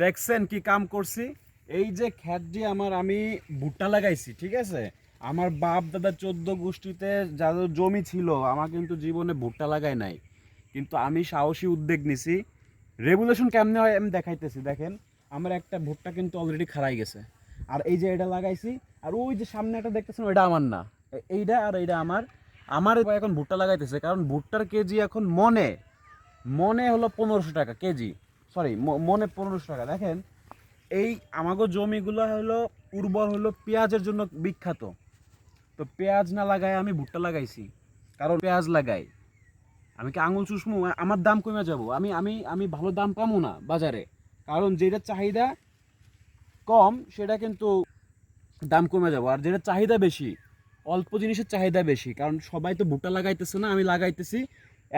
দেখছেন কি কাম করছি? এই যে খ্যাত দিয়ে আমার আমি ভুট্টা লাগাইছি, ঠিক আছে? আমার বাপ দাদা চোদ্দ গোষ্ঠীতে যাদের জমি ছিল, আমার কিন্তু জীবনে ভুট্টা লাগাই নাই। কিন্তু আমি সাহসী উদ্যোগ নিছি। রেগুলেশন কেমনে হয় আমি দেখাইতেছি, দেখেন। আমার একটা ভুট্টা কিন্তু অলরেডি খারাই গেছে। আর এই যে এটা লাগাইছি, আর ওই যে সামনে একটা দেখতেছেন, ওইটা আমার না। এইটা আর এইটা আমার। আমার এখন ভুট্টা লাগাইতেছে, কারণ ভুট্টার কেজি এখন মনে মনে হলো পনেরোশো টাকা, কেজি। সরি মনে পনেরোশো টাকা। দেখেন, এই আমাগো জমিগুলো হলো, উর্বর হলো পেঁয়াজের জন্য বিখ্যাত। তো পেঁয়াজ না লাগাই আমি ভুট্টা লাগাইছি, কারণ পেঁয়াজ লাগাই আমি কি আঙুল চুষমু? আমার দাম কমে যাব। আমি আমি আমি ভালো দাম পাবো না বাজারে। কারণ যেটা চাহিদা কম, সেটা কিন্তু দাম কমে যাব। আর যেটা চাহিদা বেশি, অল্প জিনিসের চাহিদা বেশি। কারণ সবাই তো ভুট্টা লাগাইতেছে না, আমি লাগাইতেছি।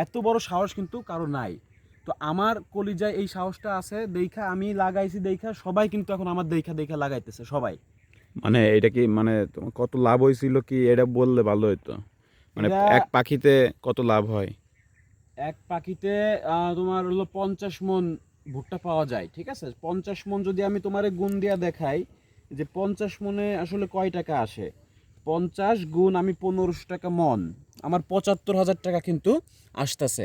এত বড় সাহস কিন্তু কারও নাই। তো আমার কলিজায় এই সাহসটা আছে দেখা আমি লাগাইছি দেখা সবাই কিন্তু এখন আমার দেখা দেখা লাগাইতেছে সবাই। মানে এটা কি মানে তোমার কত লাভ হয়েছিল কি এটা বললে ভালো হতো মানে এক পাখিতে কত লাভ হয়? এক পাখিতে তোমার হলো পঞ্চাশ মন ভুট্টা পাওয়া যায় ঠিক আছে? পঞ্চাশ মন যদি আমি তোমার গুণ দিয়া দেখাই যে পঞ্চাশ মনে আসলে কয় টাকা আসে? পঞ্চাশ গুণ আমি পনেরোশো টাকা মন আমার পঁচাত্তর হাজার টাকা কিন্তু আসতেছে।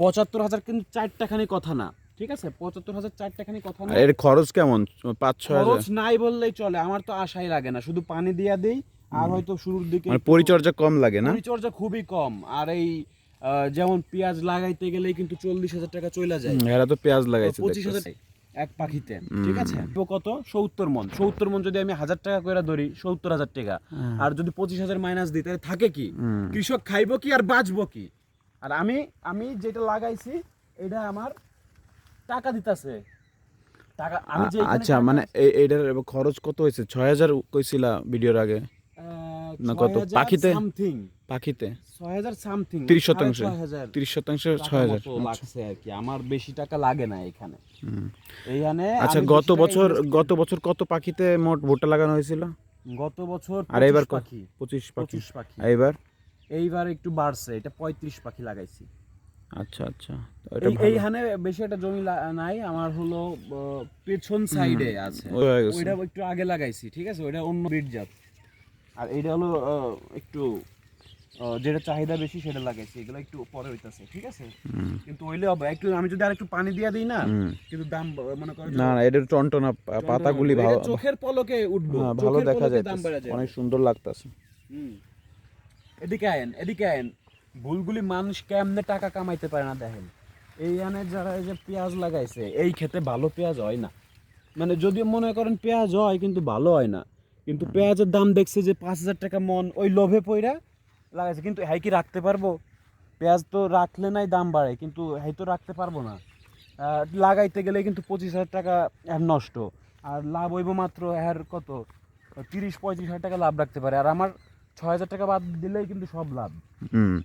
পঁচাত্তর হাজার কিন্তু চারটাখানি কথা না ঠিক আছে? পঁচাত্তর হাজার চারটাখানি কথা না। এর খরচ কেমন? পাঁচ ছয় খরচ নাই বললেই চলে আমার তো আশাই লাগে না শুধু পানি দিয়া দেই আর হয়তো শুরুর দিকে মানে পরিচর্যা কম লাগে না? পরিচর্যা খুবই কম আর এই যেমন পেঁয়াজ লাগাইতে গেলেই কিন্তু চল্লিশ হাজার টাকা চলে যায়। এরা তো পেঁয়াজ লাগাইছে পঁচিশ হাজার এক পাখিতে ঠিক আছে? তো কত? সত্তর মন। সত্তর মন যদি আমি হাজার টাকা করে ধরি সত্তর হাজার টাকা। আর যদি পঁচিশ হাজার মাইনাস দিই তাহলে থাকে কি? কৃষক খাইবো কি আর বাঁচবো কি? আর আমি আমি যেটা লাগাইছি এটা আমার টাকা দিতেছে। টাকা আমি যে আচ্ছা মানে এইটার খরচ কত হয়েছে? ছয় হাজার কইছিলা ভিডিওর আগে? না কত? পাখিতে? সামথিং। পাখিতে? ছয় হাজার সামথিং তিরিশ শতাংশ। তিরিশ শতাংশ ছয় হাজার লাগছে আর কি আমার বেশি টাকা লাগে না এখানে। এইখানে আচ্ছা গত বছর গত বছর কত পাখিতে মোট ভুট্টা লাগানো হয়েছিল? গত বছর আর এবার পাখি। পঁচিশ পাখি। এবার এইবার একটু বাড়ছে এটা পঁয়ত্রিশ পাখি লাগাইছি। আচ্ছা আচ্ছা। এইখানে বেশি একটা জমি নাই আমার হলো পেছন সাইডে আছে। ওইটা একটু আগে লাগাইছি ঠিক আছে? ওইটা অন্য ব্রিড জাত। আর এইটা হলো একটু যেটা চাহিদা বেশি সেটা লাগাইছি এগুলো একটু পরে হইতাছে ঠিক আছে? কিন্তু ওইলে হবে একটু আমি যদি আর একটু পানি দিয়ে দিই না কিন্তু দাম মনে করো না না এটার টনটনা পাতাগুলি ভালো। চোখের পলকে উঠবো হ্যাঁ, ভালো দেখা যায় অনেক সুন্দর লাগতাছে। হুম। এদিকে আয়েন এদিকে আয়েন। ভুলগুলি মানুষ কেমনে টাকা কামাইতে পারে না দেখেন? এই আনে যারা এই যে পেঁয়াজ লাগাইছে, এই খেতে ভালো পেঁয়াজ হয় না। মানে যদিও মনে করেন পেঁয়াজ হয়, কিন্তু ভালো হয় না। কিন্তু পেঁয়াজের দাম দেখছে যে পাঁচ হাজার টাকা মন ওই লোভে পইরা লাগাইছে। কিন্তু হ্যাঁ কি রাখতে পারব? পেঁয়াজ তো রাখলে নাই, দাম বাড়ে। কিন্তু হ্যাঁ তো রাখতে পারব না। লাগাইতে গেলে কিন্তু পঁচিশ হাজার টাকা নষ্ট। আর লাভ হইব মাত্র এর কত? তিরিশ পঁয়ত্রিশ হাজার টাকা লাভ রাখতে পারে। আর আমার ছয় হাজার টাকা বাদ দিলেই কিন্তু সব লাভ। হুম।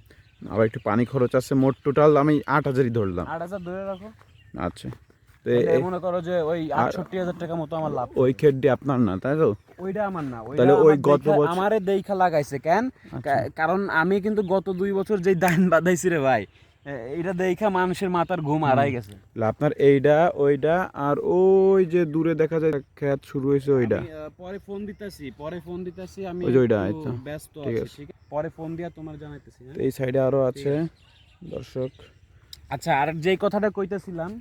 আবার একটু পানি খরচ আছে মোট টোটাল আমি আট হাজারই ধরলাম। আট হাজার ধরে রাখো। আচ্ছা। তো মনে করো যে ওই আটষট্টি হাজার টাকা মতো আমার লাভ। ওই খেডটি আপনার না তাই তো? ওইটা আমার না ওইটা তাহলে ওই আমার গত দেখা- বছর- আমারে দেখা লাগাইছে কেন? কা- কারণ আমি কিন্তু গত দুই বছর যেই দান বাঁধাইছি রে ভাই এ- এইটা দেখা মানুষের মাথার ঘুম হারাই গেছে। আপনার এইটা ওইটা আর ওই যে দূরে দেখা যায় খেত শুরু হয়েছে ওইটা পরে ফোন দিতেছি পরে ফোন দিতেছি আমি ওই ওইটা, আচ্ছা। ব্যস্ত আছি পরে ফোন দিয়া তোমার জানাইতেছি হ্যাঁ? এই সাইডে আরও আছে দর্শক। আচ্ছা আর যেই কথাটা কইতেছিলাম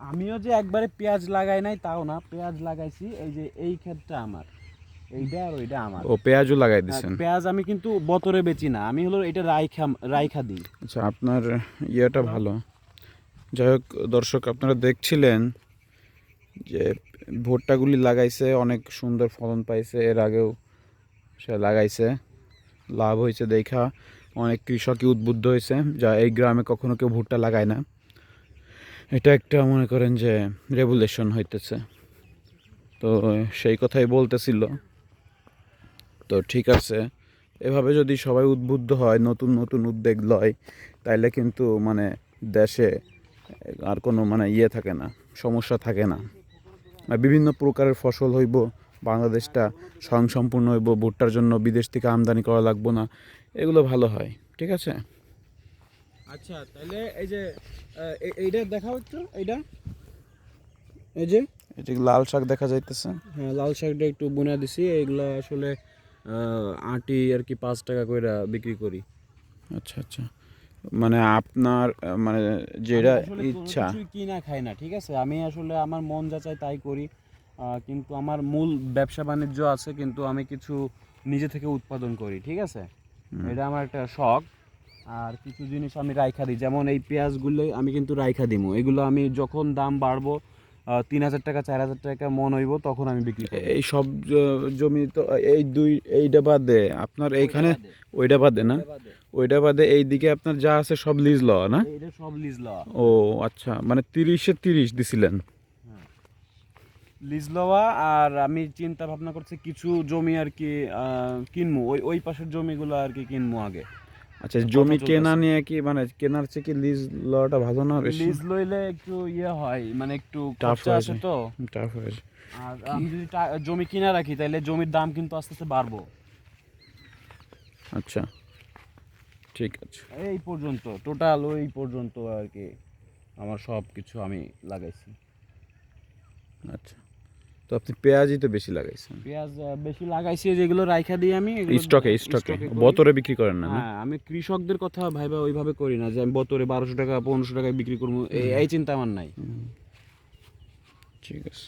আমিও যে একবারে পেঁয়াজ লাগাই নাই তাও না পেঁয়াজ লাগাইছি এই যে এই ক্ষেতটা আমার। এইটা আর ওইটা আমার। ও পেঁয়াজও লাগাই আর দিছেন? পেঁয়াজ আমি কিন্তু বতরে বেচি না আমি হলো এটা রাইখা রাইখা দিই। আচ্ছা আপনার ইয়েটা ভালো। যাই হোক দর্শক আপনারা দেখছিলেন যে ভুট্টাগুলি লাগাইছে অনেক সুন্দর ফলন পাইছে এর আগেও সে লাগাইছে। লাভ হয়েছে দেখা অনেক কৃষকই উদ্বুদ্ধ হয়েছে যা এই গ্রামে কখনো কেউ ভুট্টা লাগায় না। এটা একটা মনে করেন যে রেগুলেশন হইতেছে। তো সেই কথাই বলতেছিল। তো ঠিক আছে। এভাবে যদি সবাই উদ্বুদ্ধ হয় নতুন নতুন উদ্যোগ লয় তাইলে কিন্তু মানে দেশে আর কোনো মানে ইয়ে থাকে না সমস্যা থাকে না। বিভিন্ন প্রকারের ফসল হইব বাংলাদেশটা স্বয়ংসম্পূর্ণ হইব ভুট্টার জন্য বিদেশ থেকে আমদানি করা লাগবো না এগুলো ভালো হয় ঠিক আছে? আচ্ছা তাহলে এই যে এইটা দেখা হচ্ছে এইটা। এই যে। এটা কি লাল শাক দেখা যাইতেছে। হ্যাঁ লাল শাকটা একটু বুনা দিছি এগুলা আসলে আটি আর কি পাঁচ টাকা করে বিক্রি করি। আচ্ছা আচ্ছা। মানে আপনার মানে যেটা ইচ্ছা। কিনা খাই না ঠিক আছে? আমি আসলে আমার মন যা চায় তাই করি। কিন্তু আমার মূল ব্যবসা বাণিজ্য আছে কিন্তু আমি কিছু নিজে থেকে উৎপাদন করি ঠিক আছে? এটা আমার একটা শখ। আর কিছু জিনিস আমি রাইখা দিই যেমন এই পেঁয়াজগুলো আমি কিন্তু রাইখা দিমু। এগুলো আমি যখন দাম বাড়বো তিন হাজার টাকা চার হাজার টাকা মন হইব তখন আমি বিক্রি করি এই সব জমি তো এই দুই এইটা বাদে আপনার এইখানে ওইটা বাদে না? ওইটা বাদে। এই দিকে আপনার যা আছে সব লিজ লওয়া না? এটা সব লিজ লওয়া ও আচ্ছা মানে তিরিশে তিরিশ দিছিলেন। লিজ লওয়া আর আমি চিন্তা ভাবনা করছি কিছু জমি আর কি কিনবো। ওই ওই পাশের জমিগুলো আর কি কিনবো আগে। আচ্ছা জমি কেনা নিয়ে কি মানে কেনার চেয়ে কি লিজ লওয়াটা ভালো না বেশি? লিজ লইলে একটু ইয়ে হয় মানে একটু খরচা আসে তো। টাফ হয়ে আর আমি যদি জমি কিনা রাখি তাহলে জমির দাম কিন্তু আস্তে আস্তে বাড়বো। আচ্ছা ঠিক আছে। এই পর্যন্ত টোটাল ওই পর্যন্ত আর কি আমার সব কিছু আমি লাগাইছি। আচ্ছা। আপনি পেঁয়াজই তো বেশি লাগাইছেন। পেঁয়াজ বেশি লাগাইছি যেগুলো রাইখা দিই আমি স্টকে স্টকে। বতরে বিক্রি করেন না হ্যাঁ আমি কৃষকদের কথা ভাইবা ওইভাবে করি না যে আমি বতরে বারোশো টাকা পনেরোশো টাকায় বিক্রি করব এই এই চিন্তা আমার নাই। ঠিক আছে।